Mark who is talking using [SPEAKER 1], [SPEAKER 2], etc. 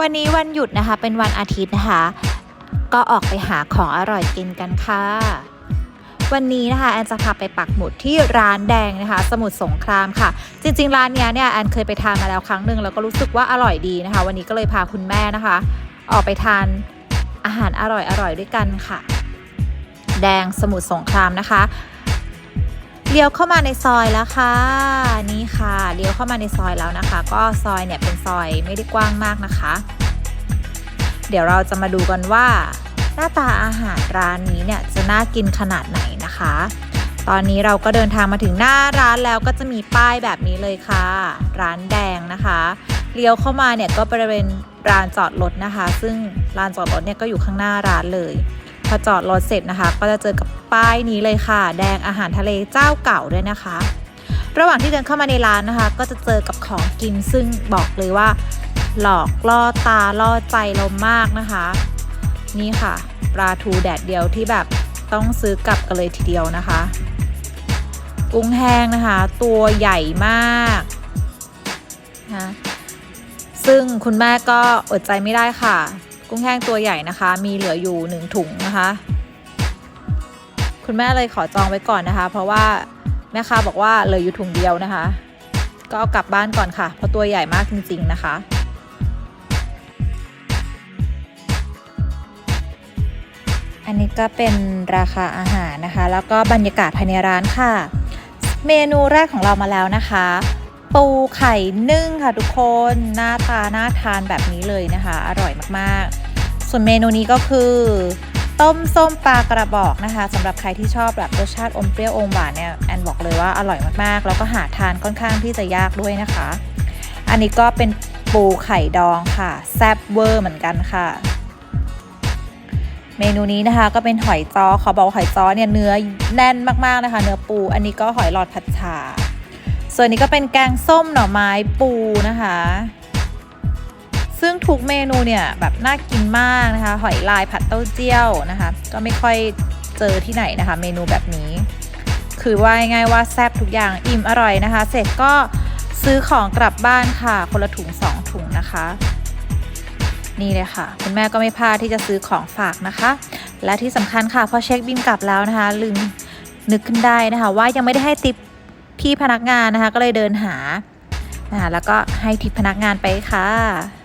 [SPEAKER 1] วันนี้วันหยุดนะคะ เป็นวันอาทิตย์นะคะ ก็ออกไปหาของอร่อยกินกันค่ะ วันนี้นะคะแอนจะพาไปปักหมุดที่ร้านแดงนะคะ สมุทรสงครามค่ะ จริงๆ ร้านเนี้ยเนี่ยแอนเคยไปทานมาแล้วครั้งหนึ่งแล้วก็รู้สึกว่าอร่อยดีนะคะ วันนี้ก็เลยพาคุณแม่นะคะ ออกไปทานอาหารอร่อยๆด้วยกันค่ะ แดงสมุทรสงครามนะคะ เลี้ยวเข้ามาในซอยแล้วค่ะ นี่ค่ะเลี้ยวเข้ามาในซอยแล้วนะคะ ก็ซอยเนี่ยเป็นซอยไม่ได้กว้างมากนะคะ เดี๋ยวเราจะมาดูกันว่า หน้าตาอาหารร้านนี้เนี่ยจะน่ากินขนาดไหนนะคะ ตอนนี้เราก็เดินทางมาถึงหน้าร้านแล้วก็จะมีป้ายแบบนี้เลยค่ะ ร้านแดงนะคะเลี้ยวเข้ามาเนี่ยก็บริเวณลานจอดรถนะคะ ซึ่งลานจอดรถเนี่ยก็อยู่ข้างหน้าร้านเลย พอจอดรถเสร็จนะคะ ก็จะเจอกับป้ายนี้เลยค่ะ แดงอาหารทะเลเจ้าเก่าด้วยนะคะ ระหว่างที่เดินเข้ามาในร้านนะคะ ก็จะเจอกับของกินซึ่งบอกเลยว่า หลอกล่อตาล่อใจเรามากนะคะ นี่ค่ะปลาทูแดดเดียวที่แบบต้องซื้อกลับกันเลยทีเดียวนะคะ กุ้งแห้งนะคะ ตัวใหญ่มากนะซึ่งคุณแม่ก็อดใจไม่ได้ค่ะ กุ้งแห้งตัวใหญ่นะคะ มีเหลืออยู่หนึ่งถุงนะคะ คุณแม่เลยขอจองไว้ก่อนนะคะ เพราะว่าแม่ค้าบอกว่าเหลืออยู่ถุงเดียวนะคะ ก็เอากลับบ้านก่อนค่ะ เพราะตัวใหญ่มากจริงๆนะคะอันนี้ก็เป็นราคาอาหารนะคะ แล้วก็บรรยากาศภายในร้านค่ะ เมนูแรกของเรามาแล้วนะคะ ปูไข่นึ่งค่ะทุกคน หน้าตาน่าทานแบบนี้เลยนะคะ อร่อยมากๆ ส่วนเมนูนี้ก็คือ ต้มส้มปลากระบอกนะคะสำหรับใครที่ชอบแบบรสชาติอมเปรี้ยวอมหวานเนี่ยแอนบอกเลยว่าอร่อยมากๆ แล้วก็หาทานค่อนข้างที่จะยากด้วยนะคะ อันนี้ก็เป็นปูไข่ดองค่ะ แซ่บเวอร์เหมือนกันค่ะ เมนูนี้นะคะก็เป็นหอยจ้อเขาบอกว่าหอยจ้อเนี่ยเนื้อแน่นมากๆนะคะ เนื้อปู อันนี้ก็หอยหลอดผัดฉาส่วนนี้ก็เป็นแกงส้มหน่อไม้ปูนะคะ ซึ่งทุกเมนูเนี่ยแบบน่ากินมากนะคะ หอยลายผัดเต้าเจี้ยวนะคะ ก็ไม่ค่อยเจอที่ไหนนะคะ เมนูแบบนี้ คือว่าง่ายว่าแซ่บทุกอย่างอิ่มอร่อยนะคะ เสร็จก็ซื้อของกลับบ้านค่ะ คนละถุงสองถุงนะคะ นี่เลยค่ะ คุณแม่ก็ไม่พลาดที่จะซื้อของฝากนะคะ และที่สำคัญค่ะพอเช็คบินกลับแล้วนะคะ ลืมนึกขึ้นได้นะคะ ว่ายังไม่ได้ให้ติปพี่พนักงานนะคะ ก็เลยเดินหานะคะแล้วก็ให้ทิปพนักงานไปค่ะ